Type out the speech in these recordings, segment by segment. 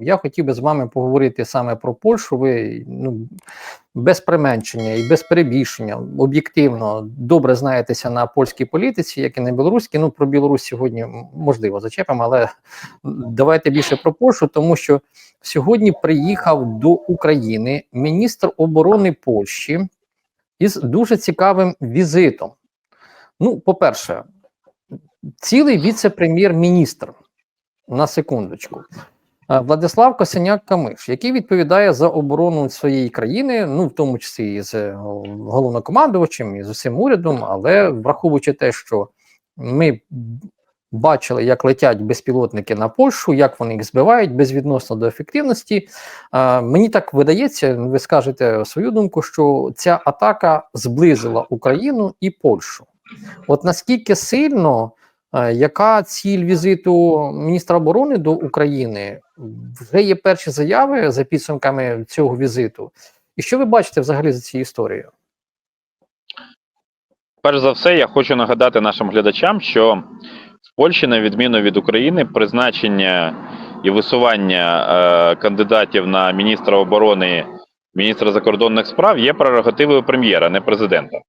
Я хотів би з вами поговорити саме про Польщу. Ви ну, без применшення і без перебільшення, об'єктивно добре знаєтеся на польській політиці, як і на білоруській. Ну про Білорусь сьогодні можливо зачепимо, але давайте більше про Польщу, тому що сьогодні приїхав до України міністр оборони Польщі із дуже цікавим візитом. Ну, по-перше, цілий віце-прем'єр-міністр на секундочку. Е, Владислав Косиняк Камиш, який відповідає за оборону своєї країни, ну в тому числі і з е, головнокомандувачем, і з усім урядом, але враховуючи те, що ми бачили, як летять безпілотники на Польщу, як вони їх збивають безвідносно до ефективності. е, Мені так видається, ви скажете свою думку, що ця атака зблизила Україну і Польщу. От наскільки сильно Яка ціль візиту міністра оборони до України? Вже є перші заяви за підсумками цього візиту. І що ви бачите взагалі за цією історією? Перш за все, я хочу нагадати нашим глядачам, що в Польщі, на відміну від України, призначення і висування е, кандидатів на міністра оборони, міністра закордонних справ є прерогативою прем'єра, не президента.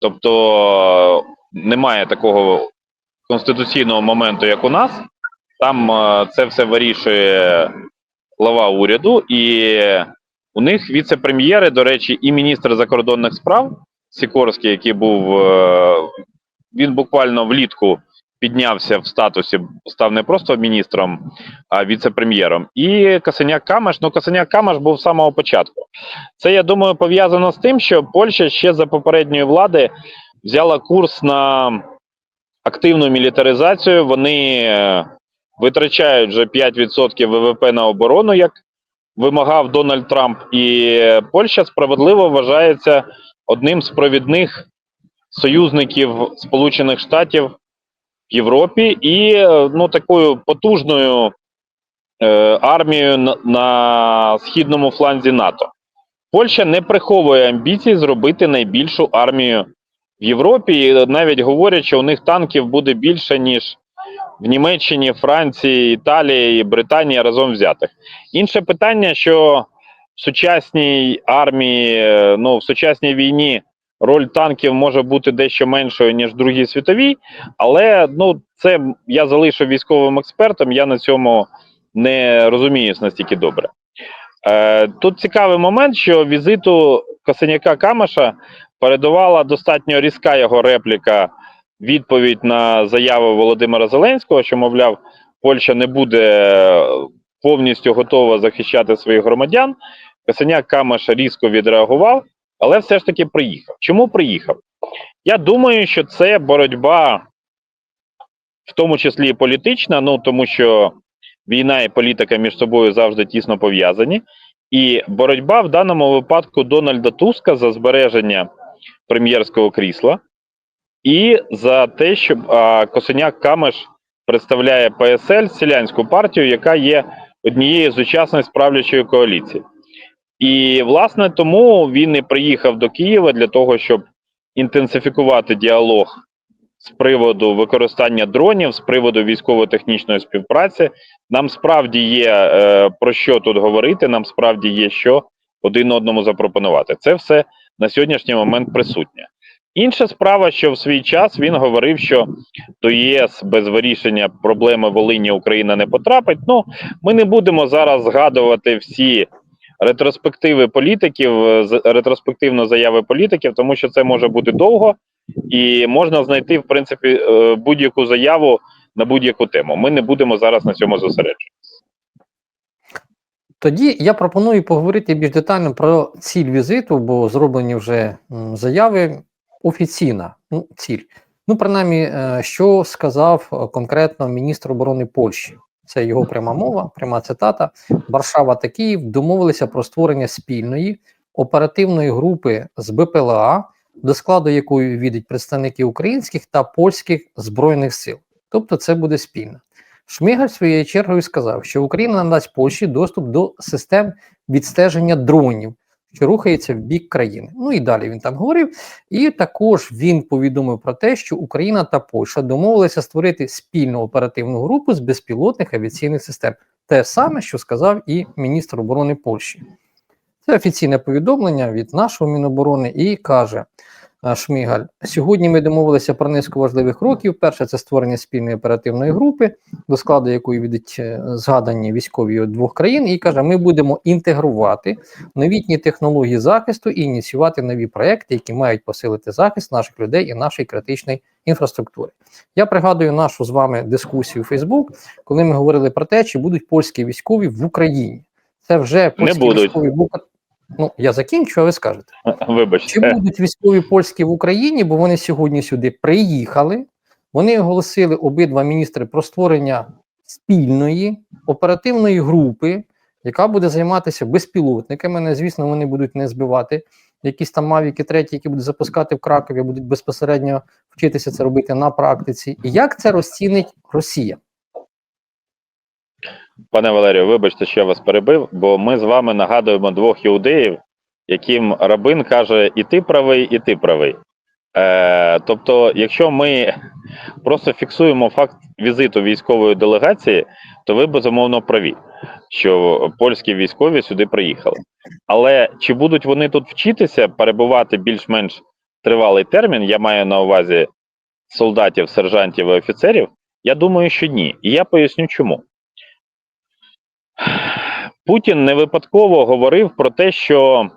Тобто немає такого конституційного моменту, як у нас. Там е, це все вирішує глава уряду, і у них віце-прем'єри, до речі, і міністр закордонних справ Сікорський, який був е, він буквально влітку піднявся в статусі, став не просто міністром, а віце-прем'єром. І Касеняк Камаш. Ну, Касеняк Камаш був з самого початку. Це я думаю пов'язано з тим, що Польща ще за попередньої влади взяла курс на активну мілітаризацію. Вони е, витрачають вже 5% ВВП на оборону, як вимагав Дональд Трамп, і Польща справедливо вважається одним з провідних союзників Сполучених Штатів в Європі. І ну такою потужною е, армією на, на східному фланзі НАТО. Польща не приховує амбіцій зробити найбільшу армію в Європі, навіть говорять, що у них танків буде більше, ніж в Німеччині, Франції, Італії Британії разом взятих. Інше питання, що в сучасній армії, е, ну в сучасній війні роль танків може бути дещо меншою, ніж в Другій світовій, але ну це я залишу військовим експертом, я на цьому не розуміюсь настільки добре. Е, Тут цікавий момент, що візиту Косиняка Камаша передувала достатньо різка його репліка, відповідь на заяву Володимира Зеленського, що, мовляв, Польща не буде повністю готова захищати своїх громадян. Косиняк Камаш різко відреагував, але все ж таки приїхав. Чому приїхав? Я думаю, що це боротьба, в тому числі і політична, ну тому що війна і політика між собою завжди тісно пов'язані. І боротьба в даному випадку Дональда Туска за збереження прем'єрського крісла і за те, щоб а, Косиняк Камеш представляє ПСЛ селянську партію, яка є однією з учасниць правлячої коаліції. І власне тому він і приїхав до Києва для того, щоб інтенсифікувати діалог з приводу використання дронів, з приводу військово-технічної співпраці. Нам справді є е, про що тут говорити. Нам справді є що один одному запропонувати. Це все на сьогоднішній момент присутнє. Інша справа, що в свій час він говорив, що до єС без вирішення проблеми Волині Україна не потрапить. Ну ми не будемо зараз згадувати всі ретроспективи політиків, ретроспективно заяви політиків, тому що це може бути довго і можна знайти в принципі е, будь-яку заяву на будь-яку тему. Ми не будемо зараз на цьому зосереджуватися. Тоді я пропоную поговорити більш детально про ціль візиту, бо зроблені вже заяви офіційна ну, ціль. Ну, принаймні, е, що сказав е, конкретно міністр оборони Польщі. Це його пряма мова, пряма цитата. Варшава та Київ домовилися про створення спільної оперативної групи з БПЛА, до складу якої війдуть представники українських та польських збройних сил. Тобто, це буде спільно. Шмигаль своєю чергою сказав, що Україна надасть Польщі доступ до систем відстеження дронів, що рухається в бік країни. Ну і далі він там говорив. І також він повідомив про те, що Україна та Польща домовилися створити спільну оперативну групу з безпілотних авіаційних систем. те саме, що сказав і міністр оборони Польщі. Це офіційне повідомлення від нашого Міноборони і каже Шмигаль: сьогодні ми домовилися про низку важливих кроків. Перше це створення спільної оперативної групи, до складу якої відуть е, згадані військові двох країн, і каже: ми будемо інтегрувати новітні технології захисту і ініціювати нові проекти, які мають посилити захист наших людей і нашої критичної інфраструктури. Я пригадую нашу з вами дискусію у Фейсбук, коли ми говорили про те, чи будуть польські військові в Україні. Це вже польські військові в Ука- Ну, я закінчу, а ви скажете. Вибачте. Чи будуть військові польські в Україні, бо вони сьогодні сюди приїхали. Вони оголосили обидва міністри про створення спільної оперативної групи, яка буде займатися безпілотниками. Не, звісно, вони будуть не збивати якісь там мавіки треті, які будуть запускати в Кракові, будуть безпосередньо вчитися це робити на практиці. І як це розцінить Росія? Пане Валерію, вибачте, що я вас перебив, бо ми з вами нагадуємо двох іудеїв, яким рабин каже: і ти правий, і ти правий. Е, тобто, якщо ми просто фіксуємо факт візиту військової делегації, то ви безумовно праві, що польські військові сюди приїхали. Але чи будуть вони тут вчитися перебувати більш-менш тривалий термін? Я маю на увазі солдатів, сержантів і офіцерів. Я думаю, що ні. І я поясню чому. Путін не випадково говорив про те, що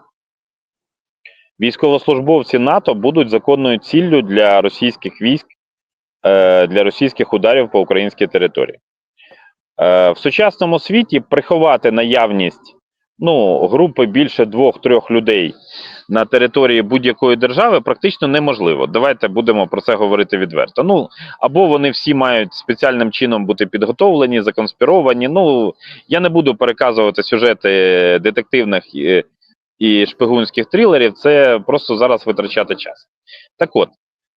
військовослужбовці НАТО будуть законною ціллю для російських військ, е, для російських ударів по українській території. Е, В сучасному світі приховати наявність ну, групи більше двох-трьох людей на території будь-якої держави практично неможливо. Давайте будемо про це говорити відверто. Ну, або вони всі мають спеціальним чином бути підготовлені, законспіровані. Ну, я не буду переказувати сюжети детективних і, і шпигунських трилерів, це просто зараз витрачати час. Так от,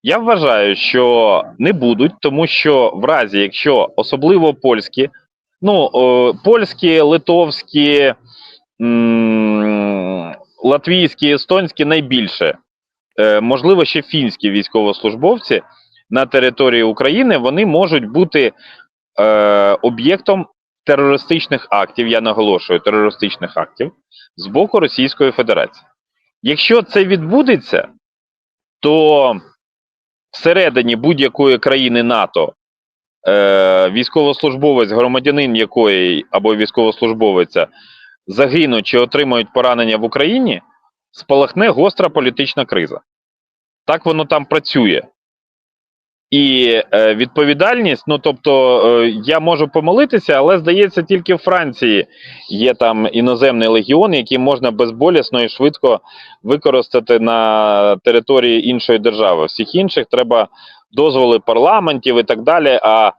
я вважаю, що не будуть, тому що в разі, якщо особливо польські, ну, о, польські, литовські, м, латвійські, естонські найбільше, е, можливо, ще фінські військовослужбовці на території України, вони можуть бути е, об'єктом терористичних актів, я наголошую, терористичних актів з боку Російської Федерації. Якщо це відбудеться, то всередині будь-якої країни НАТО е, військовослужбовець, громадянин якої або військовослужбовиця загинуть чи отримають поранення в Україні, спалахне гостра політична криза. Так воно там працює. І е, відповідальність, ну тобто, е, я можу помилитися, але здається, тільки в Франції є там іноземний легіон, який можна безболісно і швидко використати на території іншої держави. Всіх інших треба дозволи парламентів і так далі. А е,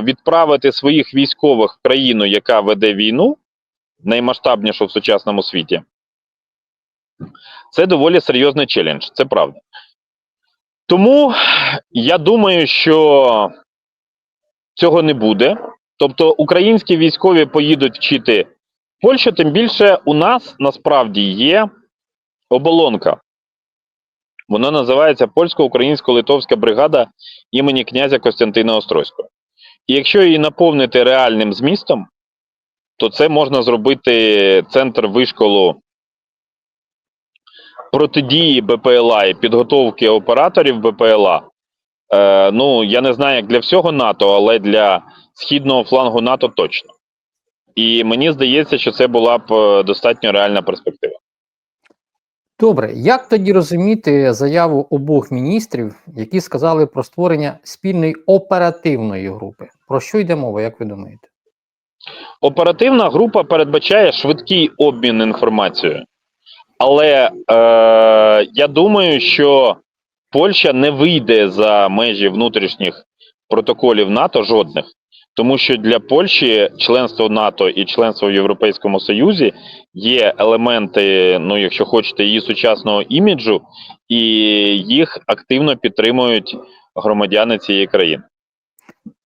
відправити своїх військових в країну, яка веде війну, наймасштабнішу в сучасному світі, це доволі серйозний челендж, це правда. Тому я думаю, що цього не буде. Тобто українські військові поїдуть вчити Польщу, тим більше у нас насправді є оболонка. Вона називається Польсько-українсько-литовська бригада імені князя Костянтина Острозького. І якщо її наповнити реальним змістом, то це можна зробити центр вишколу протидії БПЛА і підготовки операторів БПЛА. Е, ну, я не знаю, як для всього НАТО, але для східного флангу НАТО точно. І мені здається, що це була б е, достатньо реальна перспектива. Добре, як тоді розуміти заяву обох міністрів, які сказали про створення спільної оперативної групи? Про що йде мова, як ви думаєте? Оперативна група передбачає швидкий обмін інформацією. Але е, я думаю, що Польща не вийде за межі внутрішніх протоколів НАТО жодних, тому що для Польщі членство НАТО і членство в Європейському Союзі є елементи, ну якщо хочете, її сучасного іміджу, і їх активно підтримують громадяни цієї країни.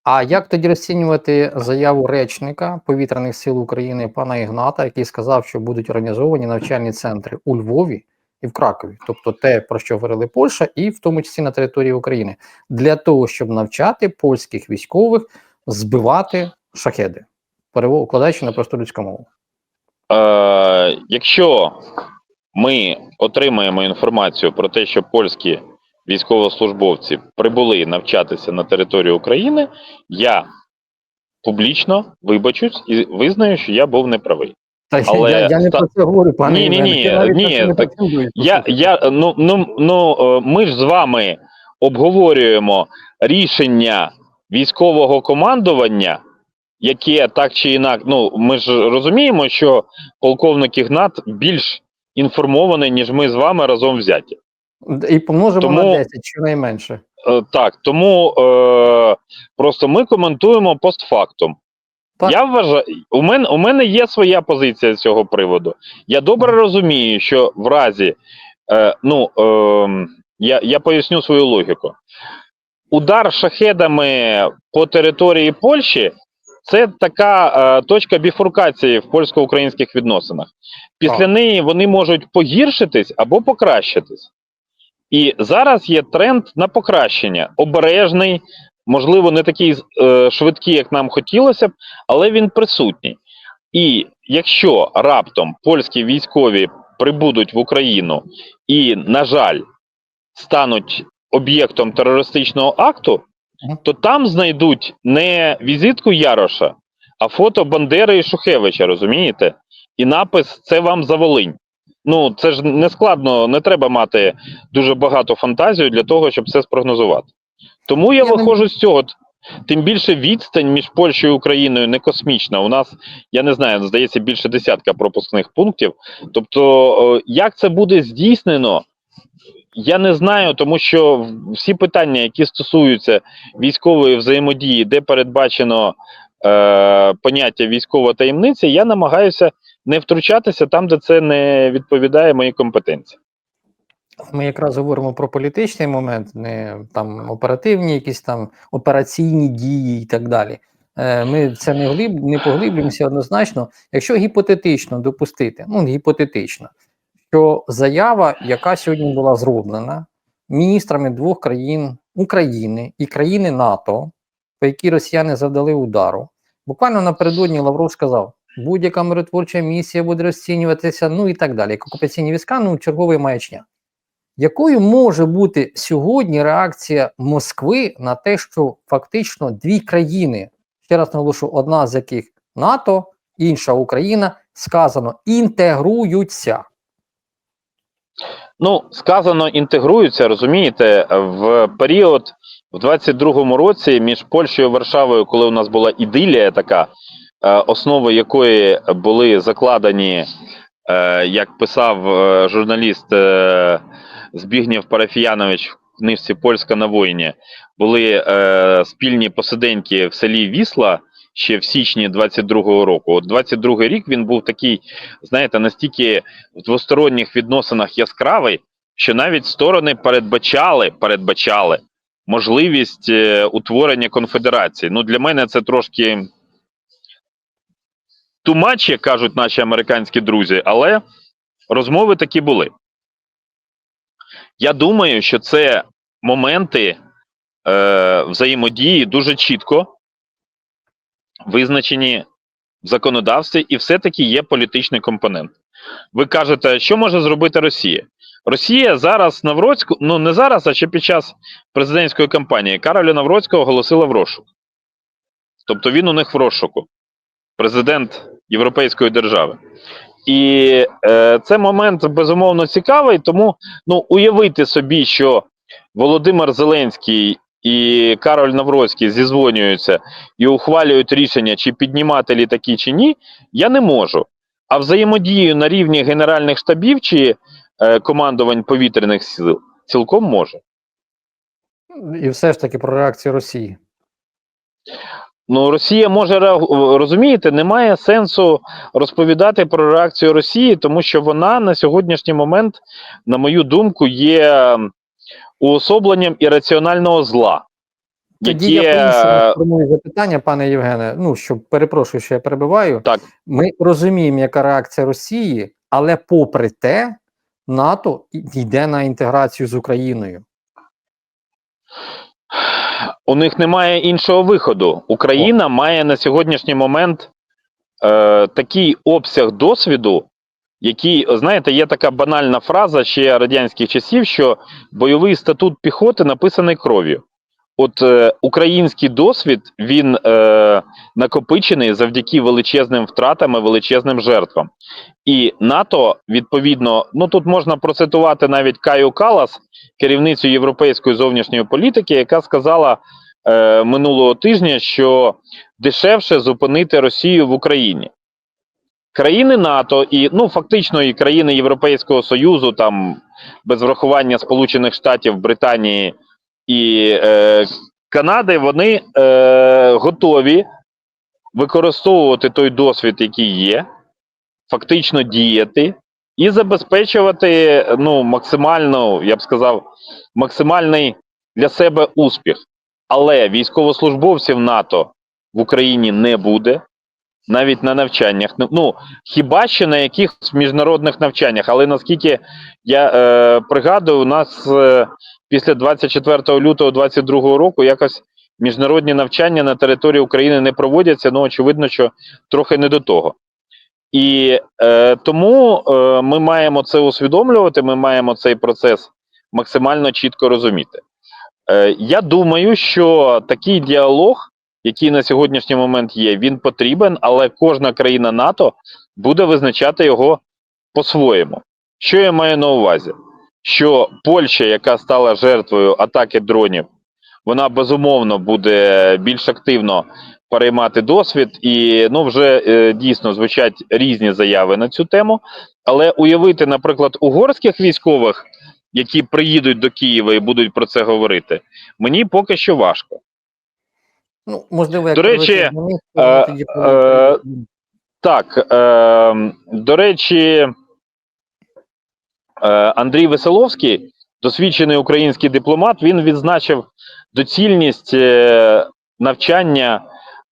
А як тоді розцінювати заяву речника повітряних сил України пана Ігната, який сказав, що будуть організовані навчальні центри у Львові і в Кракові, тобто те, про що говорили Польща, і в тому числі на території України, для того, щоб навчати польських військових збивати шахеди? перекладаючи на просту людську мову. Е, якщо ми отримаємо інформацію про те, що польські військовослужбовці прибули навчатися на територію України, я публічно вибачусь і визнаю, що я був неправий. Та Але я, я не про це говорю, пане. Ні, ні, ні, ні, так Я, я, ну, ну, ну, е, ми ж з вами обговорюємо рішення військового командування, яке так чи інакше, ну ми ж розуміємо, що полковник Ігнат більш інформований, ніж ми з вами разом взяті. І помножимо Тому- на 10, щонайменше. Е, так, тому е, просто ми коментуємо постфактум. Так. Я вважаю, у мене, у мене є своя позиція з цього приводу. Я добре розумію, що в разі, е, ну, е, я, я поясню свою логіку. Удар шахедами по території Польщі це така е, точка біфуркації в польсько-українських відносинах. Після Так. неї вони можуть погіршитись або покращитись. І зараз є тренд на покращення, обережний, можливо, не такий е, швидкий, як нам хотілося б, але він присутній. І якщо раптом польські військові прибудуть в Україну і, на жаль, стануть об'єктом терористичного акту, то там знайдуть не візитку Яроша, а фото Бандери і Шухевича, розумієте? І напис Це вам за Волинь. Ну, це ж не складно, не треба мати дуже багато фантазію для того, щоб це спрогнозувати. Тому я, Я не- виходжу з цього. Тим більше відстань між Польщею і Україною не космічна. У нас, я не знаю, здається, більше десятка пропускних пунктів. Тобто, е, як це буде здійснено, я не знаю, тому що всі питання, які стосуються військової взаємодії, де передбачено е, поняття військова таємниця, я намагаюся не втручатися там, де це не відповідає моїй компетенції. Ми якраз говоримо про політичний момент, не там оперативні, якісь там операційні дії і так далі. Е, Ми це не глиб, не поглиблюємося однозначно. Якщо гіпотетично допустити, ну гіпотетично, що заява, яка сьогодні була зроблена міністрами двох країн України і країни НАТО, по якій росіяни завдали удару, буквально напередодні Лавров сказав: будь-яка миротворча місія буде розцінюватися, ну і так далі. Як окупаційні війська, ну черговий маячня. Якою може бути сьогодні реакція Москви на те, що фактично дві країни, ще раз наголошу, одна з яких НАТО, інша Україна, сказано, інтегруються. Ну, сказано, інтегруються, розумієте, в період в 22-му році між Польщею і Варшавою, коли у нас була ідилія така, основи якої були закладені, е, як писав е, журналіст е, Збігнєв Парафіянович в книжці Польська на воїні, були е, спільні посиденьки в селі Вісла ще в січні 22-го року. От 22-й рік він був такий, знаєте, настільки в двосторонніх відносинах яскравий, що навіть сторони передбачали, передбачали можливість е, утворення конфедерації. Ну, для мене це трошки тумач, як кажуть наші американські друзі, але розмови такі були. Я думаю, що це моменти е, взаємодії дуже чітко визначені в законодавстві, і все-таки є політичний компонент. Ви кажете, що може зробити Росія? Росія зараз Навроцьку, ну не зараз, а ще під час президентської кампанії Кароля Навроцького оголосила в розшук. Тобто він у них в розшуку, президент Європейської держави. І е, це момент безумовно цікавий, тому ну, уявити собі, що Володимир Зеленський і Кароль Навроцький зізвонюються і ухвалюють рішення, чи піднімати літаки, чи ні, я не можу. А взаємодію на рівні генеральних штабів чи е, командувань повітряних сил цілком може. І все ж таки про реакцію Росії. Ну, Росія може розумієте, немає сенсу розповідати про реакцію Росії, тому що вона на сьогоднішній момент, на мою думку, є уособленням ірраціонального зла. Тоді яке, я е, запитання, пане Євгене. Ну що перепрошую, що я перебиваю. Так. Ми розуміємо, яка реакція Росії, але попри те, НАТО йде на інтеграцію з Україною. У них немає іншого виходу. Україна має на сьогоднішній момент е, такий обсяг досвіду, який, знаєте, є така банальна фраза ще радянських часів, що бойовий статут піхоти написаний кров'ю. От е, український досвід він е, накопичений завдяки величезним втратам і величезним жертвам. І НАТО, відповідно, ну тут можна процитувати навіть Каю Калас, керівницю європейської зовнішньої політики, яка сказала е, минулого тижня, що дешевше зупинити Росію в Україні. Країни НАТО і ну фактично і країни Європейського Союзу, там без врахування Сполучених Штатів, Британії і е, Канади, вони е, готові використовувати той досвід, який є, фактично діяти і забезпечувати ну, максимально, я б сказав, максимальний для себе успіх. Але військовослужбовців НАТО в Україні не буде. Навіть на навчаннях, ну хіба що на якихось міжнародних навчаннях, але наскільки я е, пригадую, у нас е, після 24 лютого 22 року якось міжнародні навчання на території України не проводяться. Ну очевидно, що трохи не до того. І е, тому е, ми маємо це усвідомлювати. Ми маємо цей процес максимально чітко розуміти. Е, я думаю, що такий діалог, який на сьогоднішній момент є, він потрібен, але кожна країна НАТО буде визначати його по-своєму. Що я маю на увазі? Що Польща, яка стала жертвою атаки дронів, вона безумовно буде більш активно переймати досвід, і ну вже е, дійсно звучать різні заяви на цю тему. Але уявити, наприклад, угорських військових, які приїдуть до Києва і будуть про це говорити, мені поки що важко. Ну, можливо, як До речі, е, тоді е. Так, е, до речі, е, Андрій Веселовський, досвідчений український дипломат, він відзначив доцільність навчання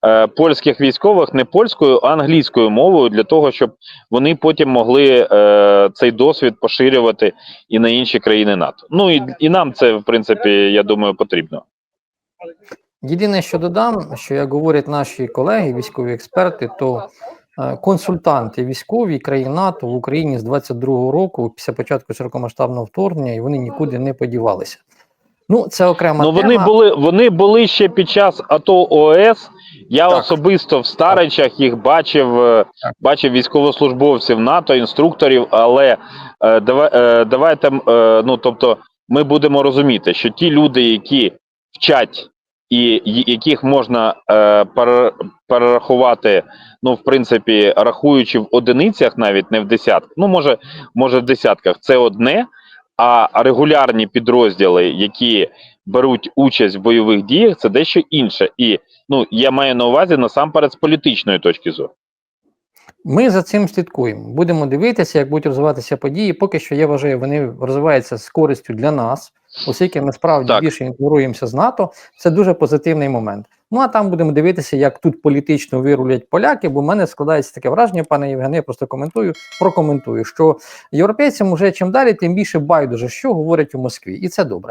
е, польських військових не польською, а англійською мовою для того, щоб вони потім могли е, цей досвід поширювати і на інші країни НАТО. Ну і, і нам це, в принципі, я думаю, потрібно. Єдине, що додам, що як говорять наші колеги, військові експерти, то е, консультанти військові країн НАТО в Україні з 22-го року, після початку широкомасштабного вторгнення, і вони нікуди не подівалися. Ну, це окрема Ну тема. вони були вони були ще під час АТО ООС. Я Так. особисто в Старичах їх бачив, е, Так. бачив військовослужбовців НАТО, інструкторів. Але е, давай, е, давайте, е, ну тобто, ми будемо розуміти, що ті люди, які вчать і яких можна е, перерахувати, ну в принципі, рахуючи в одиницях, навіть не в десятках, ну може, може в десятках, це одне. А регулярні підрозділи, які беруть участь в бойових діях, це дещо інше. І ну я маю на увазі насамперед з політичної точки зору. Ми за цим слідкуємо. Будемо дивитися, як будуть розвиватися події. Поки що я вважаю, вони розвиваються з користю для нас, оскільки ми справді Так. більше інтегруємося з НАТО. Це дуже позитивний момент. Ну а там будемо дивитися, як тут політично вирулять поляки. Бо в мене складається таке враження, пане Євгене, я просто коментую, прокоментую, що європейцям вже чим далі, тим більше байдуже, що говорять у Москві, і це добре.